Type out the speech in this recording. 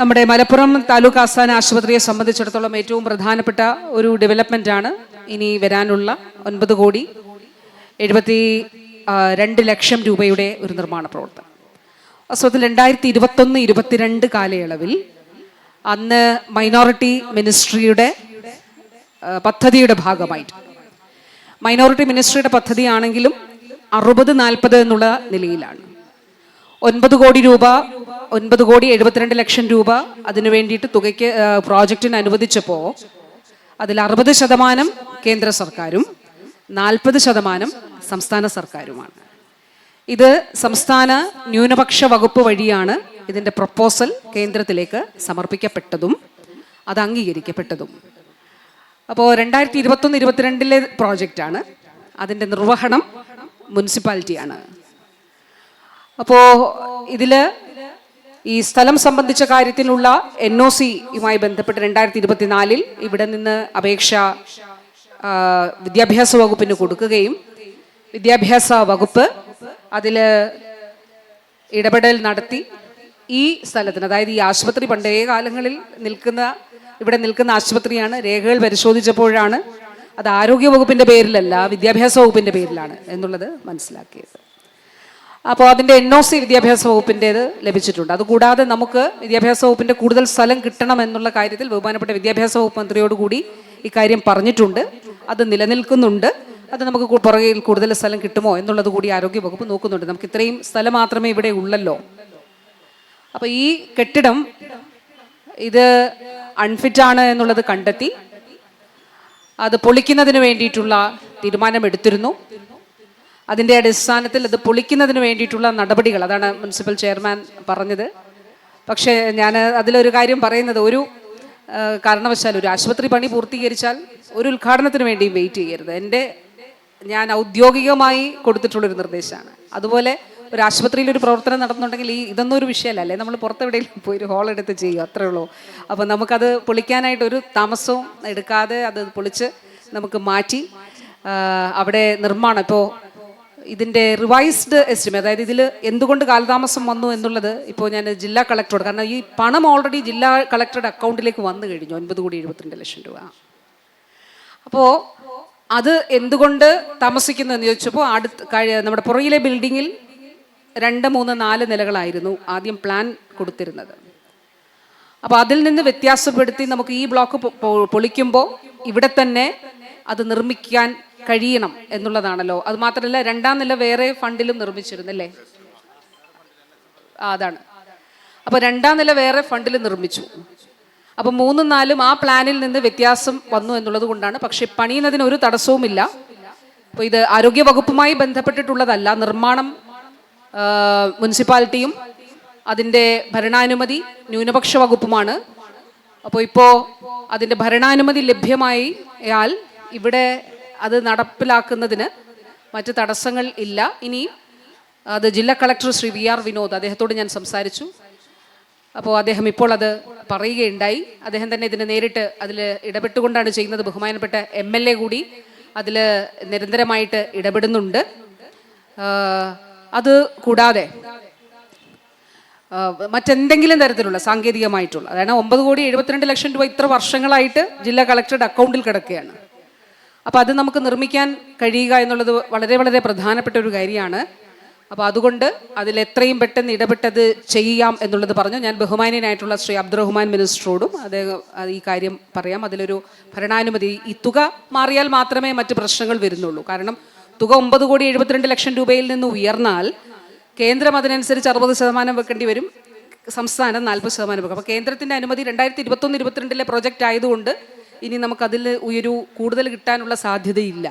നമ്മുടെ മലപ്പുറം താലൂക്ക് ആസ്ഥാന ആശുപത്രിയെ സംബന്ധിച്ചിടത്തോളം ഏറ്റവും പ്രധാനപ്പെട്ട ഒരു ഡെവലപ്മെന്റ് ആണ് ഇനി വരാനുള്ള ഒൻപത് കോടി എഴുപത്തി രണ്ട് ലക്ഷം രൂപയുടെ ഒരു നിർമ്മാണ പ്രവർത്തനം. വാസ്തവത്തിൽ രണ്ടായിരത്തി ഇരുപത്തൊന്ന് ഇരുപത്തിരണ്ട് കാലയളവിൽ അന്ന് മൈനോറിറ്റി മിനിസ്ട്രിയുടെ പദ്ധതിയുടെ ഭാഗമായിട്ട്. മൈനോറിറ്റി മിനിസ്ട്രിയുടെ പദ്ധതിയാണെങ്കിലും അറുപത് നാൽപ്പത് എന്നുള്ള നിലയിലാണ്. ഒൻപത് കോടി രൂപ ഒൻപത് കോടി എഴുപത്തിരണ്ട് ലക്ഷം രൂപ അതിനു വേണ്ടിയിട്ട് തുകയ്ക്ക് പ്രോജക്റ്റിന് അനുവദിച്ചപ്പോൾ അതിൽ അറുപത് ശതമാനം കേന്ദ്ര സർക്കാരും നാൽപ്പത് ശതമാനം സംസ്ഥാന സർക്കാരുമാണ്. ഇത് സംസ്ഥാന ന്യൂനപക്ഷ വകുപ്പ് വഴിയാണ് ഇതിന്റെ പ്രപ്പോസൽ കേന്ദ്രത്തിലേക്ക് സമർപ്പിക്കപ്പെട്ടതും അത് അംഗീകരിക്കപ്പെട്ടതും. അപ്പോൾ രണ്ടായിരത്തി ഇരുപത്തൊന്ന് ഇരുപത്തിരണ്ടിലെ പ്രോജക്റ്റാണ്. അതിന്റെ നിർവഹണം മുനിസിപ്പാലിറ്റിയാണ്. അപ്പോൾ ഇതിൽ ഈ സ്ഥലം സംബന്ധിച്ച കാര്യത്തിലുള്ള എൻ ഒ സിയുമായി ബന്ധപ്പെട്ട് രണ്ടായിരത്തി ഇരുപത്തിനാലിൽ ഇവിടെ നിന്ന് അപേക്ഷ വിദ്യാഭ്യാസ വകുപ്പിന് കൊടുക്കുകയും വിദ്യാഭ്യാസ വകുപ്പ് അതിൽ ഇടപെടൽ നടത്തി ഈ സ്ഥലത്തിന് അതായത് ഈ ആശുപത്രി പണ്ടേ കാലങ്ങളിൽ നിൽക്കുന്ന ഇവിടെ നിൽക്കുന്ന ആശുപത്രിയാണ് രേഖകൾ പരിശോധിച്ചപ്പോഴാണ് അത് ആരോഗ്യ വകുപ്പിന്റെ പേരിലല്ല വിദ്യാഭ്യാസ വകുപ്പിന്റെ പേരിലാണ് എന്നുള്ളത് മനസ്സിലാക്കിയത്. അപ്പോൾ അതിന്റെ എൻ ഒ സി വിദ്യാഭ്യാസ വകുപ്പിന്റേത് ലഭിച്ചിട്ടുണ്ട്. അതുകൂടാതെ നമുക്ക് വിദ്യാഭ്യാസ വകുപ്പിന്റെ കൂടുതൽ സ്ഥലം കിട്ടണം എന്നുള്ള കാര്യത്തിൽ ബഹുമാനപ്പെട്ട വിദ്യാഭ്യാസ വകുപ്പ് മന്ത്രിയോടുകൂടി ഇക്കാര്യം പറഞ്ഞിട്ടുണ്ട്. അത് നിലനിൽക്കുന്നുണ്ട്. അത് നമുക്ക് പുറകിൽ കൂടുതൽ സ്ഥലം കിട്ടുമോ എന്നുള്ളത് കൂടി ആരോഗ്യ വകുപ്പ് നോക്കുന്നുണ്ട്. നമുക്ക് ഇത്രയും സ്ഥലം മാത്രമേ ഇവിടെ ഉള്ളല്ലോ. അപ്പോൾ ഈ കെട്ടിടം ഇത് അൺഫിറ്റാണ് എന്നുള്ളത് കണ്ടെത്തി. അത് പൊളിക്കുന്നതിന് വേണ്ടിയിട്ടുള്ള തീരുമാനം എടുത്തിരുന്നു അതിന്റെ അടിസ്ഥാനത്തിൽ അത് പൊളിക്കുന്നതിന് വേണ്ടിയിട്ടുള്ള നടപടികൾ. അതാണ് മുനിസിപ്പൽ ചെയർമാൻ പറഞ്ഞത്. പക്ഷേ ഞാൻ അതിലൊരു കാര്യം പറയുന്നത്. ഒരു കാരണവശാൽ ഒരു ആശുപത്രി പണി പൂർത്തീകരിച്ചാൽ ഒരു ഉദ്ഘാടനത്തിന് വേണ്ടിയും വെയിറ്റ് ചെയ്യരുത്. എന്റെ ഞാൻ ഔദ്യോഗികമായി കൊടുത്തിട്ടുള്ളൊരു നിർദ്ദേശമാണ്. അതുപോലെ ഒരു ആശുപത്രിയിൽ ഒരു പ്രവർത്തനം നടന്നുണ്ടെങ്കിൽ ഈ ഇതൊന്നും ഒരു വിഷയമല്ല. അല്ലേ? നമ്മൾ പുറത്തെവിടെയെങ്കിലും പോയി ഒരു ഹോൾ എടുത്ത് ചെയ്യും അത്രേ ഉള്ളൂ. അപ്പോൾ നമുക്കത് പൊളിക്കാനായിട്ട് ഒരു താമസവും എടുക്കാതെ അത് പൊളിച്ച് നമുക്ക് മാറ്റി അവിടെ നിർമ്മാണം. ഇപ്പോൾ ഇതിന്റെ റിവൈസ്ഡ് എസ്റ്റിമേറ്റ് അതായത് ഇതിൽ എന്തുകൊണ്ട് കാലതാമസം വന്നു എന്നുള്ളത് ഇപ്പോൾ ഞാൻ ജില്ലാ കളക്ടറോട് കാരണം ഈ പണം ഓൾറെഡി ജില്ലാ കളക്ടറുടെ അക്കൗണ്ടിലേക്ക് വന്നു കഴിഞ്ഞു ഒൻപത് കോടി എഴുപത്തിരണ്ട് ലക്ഷം രൂപ. അപ്പോൾ അത് എന്തുകൊണ്ട് താമസിക്കുന്നു എന്ന് ചോദിച്ചപ്പോൾ അടുത്ത് നമ്മുടെ പുറകിലെ ബിൽഡിങ്ങിൽ രണ്ട് മൂന്ന് നാല് നിലകളായിരുന്നു ആദ്യം പ്ലാൻ കൊടുത്തിരുന്നത്. അപ്പോൾ അതിൽ നിന്ന് വ്യത്യാസപ്പെടുത്തി നമുക്ക് ഈ ബ്ലോക്ക് പൊളിക്കുമ്പോൾ ഇവിടെ തന്നെ അത് നിർമ്മിക്കാൻ കഴിയണം എന്നുള്ളതാണല്ലോ. അത് മാത്രമല്ല രണ്ടാം നില വേറെ ഫണ്ടിലും നിർമ്മിച്ചിരുന്നല്ലേ ആ അതാണ്. അപ്പോൾ രണ്ടാം നില വേറെ ഫണ്ടിൽ നിർമ്മിച്ചു. അപ്പോൾ മൂന്നും നാലും ആ പ്ലാനിൽ നിന്ന് വ്യത്യാസം വന്നു എന്നുള്ളത് കൊണ്ടാണ്. പക്ഷെ പണിയുന്നതിന് ഒരു തടസ്സവുമില്ല. അപ്പോൾ ഇത് ആരോഗ്യ വകുപ്പുമായി ബന്ധപ്പെട്ടിട്ടുള്ളതല്ല. നിർമ്മാണം മുനിസിപ്പാലിറ്റിയും അതിന്റെ ഭരണാനുമതി ന്യൂനപക്ഷ വകുപ്പുമാണ്. അപ്പോൾ ഇപ്പോൾ അതിന്റെ ഭരണാനുമതി ലഭ്യമായി യാൽ ഇവിടെ അത് നടപ്പിലാക്കുന്നതിന് മറ്റ് തടസ്സങ്ങൾ ഇല്ല. ഇനി അത് ജില്ലാ collector Shri V R Vinod അദ്ദേഹത്തോട് ഞാൻ സംസാരിച്ചു. അപ്പോൾ അദ്ദേഹം ഇപ്പോൾ അത് പറയുകയുണ്ടായി. അദ്ദേഹം തന്നെ ഇതിന് നേരിട്ട് അതിൽ ഇടപെട്ടുകൊണ്ടാണ് ചെയ്യുന്നത്. ബഹുമാനപ്പെട്ട എം എൽ എ കൂടി അതിൽ നിരന്തരമായിട്ട് ഇടപെടുന്നുണ്ട്. അത് കൂടാതെ മറ്റെന്തെങ്കിലും തരത്തിലുള്ള സാങ്കേതികമായിട്ടുള്ള അതായത് ഒമ്പത് കോടി എഴുപത്തിരണ്ട് ലക്ഷം രൂപ ഇത്ര വർഷങ്ങളായിട്ട് ജില്ലാ കളക്ടറുടെ അക്കൗണ്ടിൽ കിടക്കുകയാണ്. അപ്പോൾ അത് നമുക്ക് നിർമ്മിക്കാൻ കഴിയുക എന്നുള്ളത് വളരെ വളരെ പ്രധാനപ്പെട്ട ഒരു കാര്യമാണ്. അപ്പോൾ അതുകൊണ്ട് അതിൽ എത്രയും പെട്ടെന്ന് ഇടപെട്ടത് ചെയ്യാം എന്നുള്ളത് പറഞ്ഞു ഞാൻ ബഹുമാനീയനായിട്ടുള്ള ശ്രീ അബ്ദുറഹ്മാൻ മിനിസ്റ്ററോടും അദ്ദേഹം ഈ കാര്യം പറയാം. അതിലൊരു ഭരണാനുമതി ഈ തുക മാറിയാൽ മാത്രമേ മറ്റ് പ്രശ്നങ്ങൾ വരുന്നുള്ളൂ. കാരണം തുക ഒമ്പത് കോടി എഴുപത്തിരണ്ട് ലക്ഷം രൂപയിൽ നിന്ന് ഉയർന്നാൽ കേന്ദ്രം അതിനനുസരിച്ച് അറുപത് ശതമാനം വെക്കേണ്ടി വരും. സംസ്ഥാനം നാൽപ്പത് ശതമാനം വെക്കും. അപ്പോൾ കേന്ദ്രത്തിന്റെ അനുമതി രണ്ടായിരത്തി ഇരുപത്തൊന്ന് ഇരുപത്തിരണ്ടിലെ പ്രൊജക്റ്റ് ആയതുകൊണ്ട് ഇനി നമുക്കതിൽ ഉയരൂ കൂടുതൽ കിട്ടാനുള്ള സാധ്യതയില്ല.